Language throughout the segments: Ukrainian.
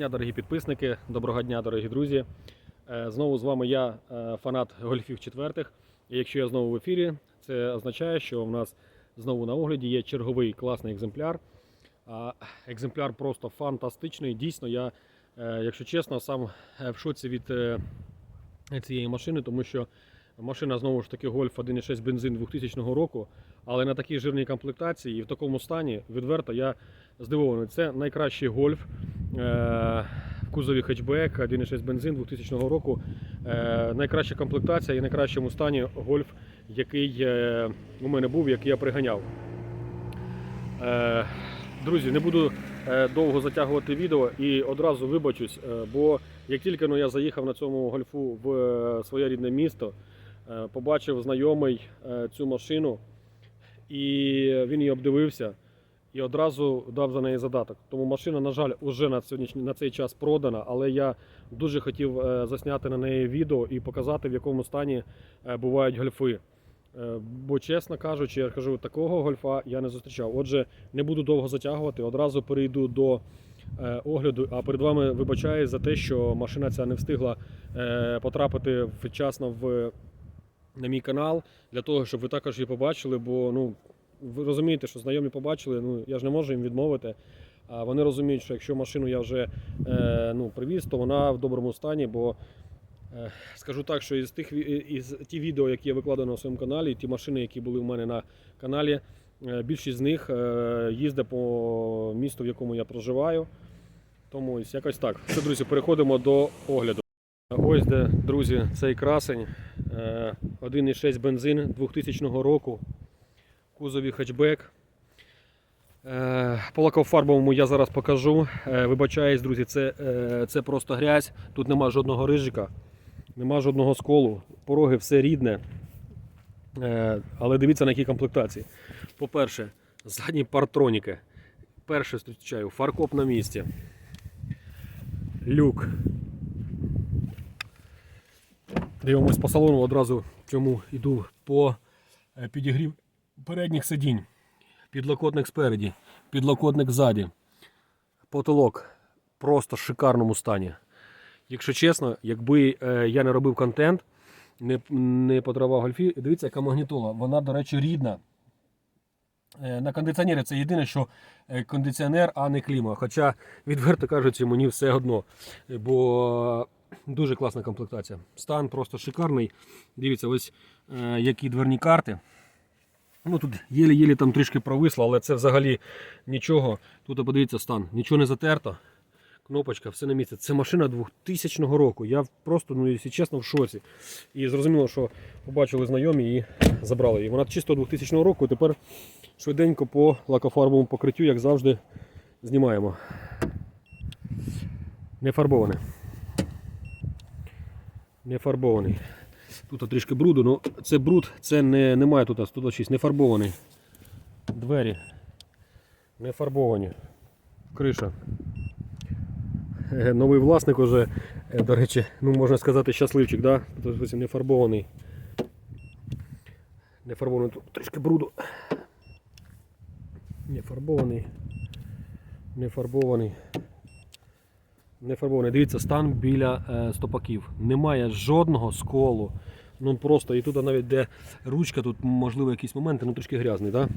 дня, дорогі підписники, доброго дня, дорогі друзі. Е, Знову з вами я, е, фанат гольфів четвертих. І якщо я знову в ефірі, це означає, що в нас знову на огляді є черговий класний екземпляр. Екземпляр просто фантастичний. Дійсно, я, е, якщо чесно, сам в шоці від цієї машини, тому що машина знову ж таки Golf 1.6 бензин 2000 року, але на такій жирній комплектації і в такому стані відверто я здивований. Це найкращий Golf е, в кузові хетчбек 1.6 бензин 2000 року. Е, найкраща комплектація і в найкращому стані Golf, який е, у мене був, який я приганяв. Друзі, не буду довго затягувати відео і одразу вибачусь, бо як тільки ну, я заїхав на цьому гольфу в своє рідне місто, побачив знайомий е, цю машину, і він її обдивився і одразу дав за неї задаток. Тому машина, на жаль, вже на, сьогоднішній, на цей час продана, але я дуже хотів е, засняти на неї відео і показати, в якому стані е, бувають гольфи. Е, Бо, чесно кажучи, я кажу, такого гольфа я не зустрічав. Отже, не буду довго затягувати, одразу перейду до е, огляду. А перед вами вибачаюсь за те, що машина ця не встигла е, потрапити вчасно в, на мій канал, для того, щоб ви також її побачили. Бо ну, ви розумієте, що знайомі побачили, ну я ж не можу їм відмовити. А вони розуміють, що якщо машину я вже е, ну, привіз, то вона в доброму стані, бо Е, Скажу так, що із тих із ті відео, які я викладаю на своєму каналі, ті машини, які були у мене на каналі, е, більшість з них е, їздить по місту, в якому я проживаю. Тому ось якось так. Все, друзі, переходимо до огляду. Ось де, друзі, цей красень. е, 1,6 бензин 2000 року. Кузові хетчбек. Е, По лакофарбовому я зараз покажу. Е, Вибачаюсь, друзі, це, е, це просто грязь. Тут нема жодного рижика, нема жодного сколу. Пороги все рідне. Е, Але дивіться на які комплектації. По-перше, задні партроніки. Перше зустрічаю, фаркоп на місці. Люк. Дивимось по салону одразу, чому йду по е, підігрів передніх сидінь. Підлокотник спереді, підлокотник ззаді. Потолок просто в шикарному стані. Якщо чесно, якби е, я не робив контент, не, не подарував гольфі, дивіться, яка магнітола. Вона, до речі, рідна. Е, на кондиціонері це єдине, що кондиціонер, а не кліма. Хоча, відверто кажучи, мені все одно. Бо дуже класна комплектація. Стан просто шикарний. Дивіться, ось е, які дверні карти. Ну тут єлі-єлі там трішки провисло, але це взагалі нічого. Тут подивіться стан, нічого не затерто. Кнопочка, все на місці. Це машина 2000 року. Я просто, ну, якщо чесно, в шоці. І зрозуміло, що побачили знайомі і забрали її. Вона чисто 2000 року. Тепер швиденько по лакофарбовому покриттю, як завжди, знімаємо. Не фарбоване. Не фарбований. Тут трішки бруду, ну це бруд, це не, немає тут 126, не фарбований. Двері. Не фарбовані. Криша. Е, Новий власник уже, е, до речі, ну можна сказати, щасливчик, да? Тут не фарбований. Не фарбований, тут трішки бруду. Не фарбований. Не фарбований. Не фарбований. Дивіться, стан біля е, стопаків. Немає жодного сколу. Ну просто і тут навіть де ручка, тут можливо якісь моменти, ну трішки грязний? Да?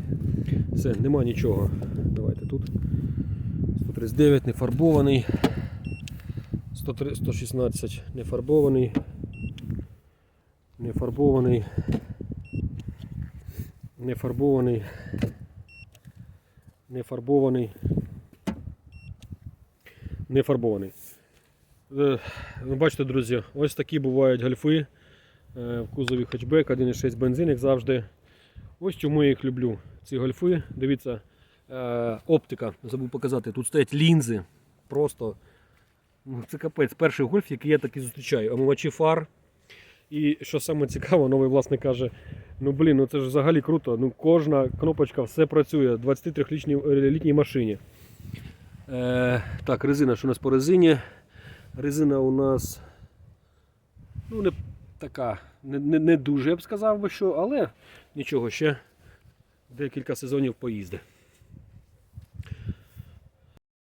Все, нема нічого. Давайте тут. 139 не фарбований. 116 не фарбований. Не фарбований. Не фарбований. Не фарбований. Не фарбований. Е, Ви бачите, друзі, ось такі бувають гольфи е, в кузові хетчбек 1.6 бензин, як завжди. Ось чому я їх люблю. Ці гольфи. Дивіться, е, оптика, забув показати. Тут стоять лінзи. Просто ну, це капець. Перший гольф, який я таки зустрічаю. Омивачі фар. І що саме цікаво, новий власник каже: ну блін, ну це ж взагалі круто. Ну кожна кнопочка все працює в 23-літній машині. Е, так, резина, що у нас по резині? Резина у нас ну, не така, не, не, не дуже я б сказав би що, але нічого ще декілька сезонів поїзди.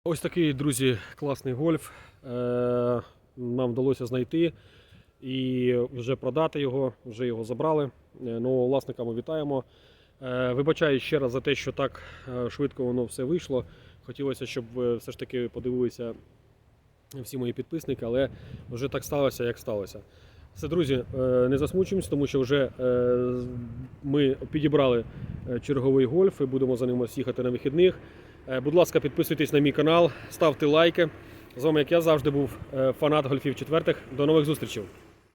Ось такий, друзі, класний гольф. Е, Нам вдалося знайти і вже продати його, вже його забрали. Е, Нового власника ми вітаємо. Е, Вибачаю ще раз за те, що так е, швидко воно все вийшло. Хотілося, щоб ви все ж таки подивилися всі мої підписники, але вже так сталося, як сталося. Все, друзі, е, не засмучуємось, тому що вже е, ми підібрали е, черговий гольф і будемо за ним їхати на вихідних. Е, Будь ласка, підписуйтесь на мій канал, ставте лайки. З вами, як я завжди був, е, фанат гольфів четвертих. До нових зустрічей!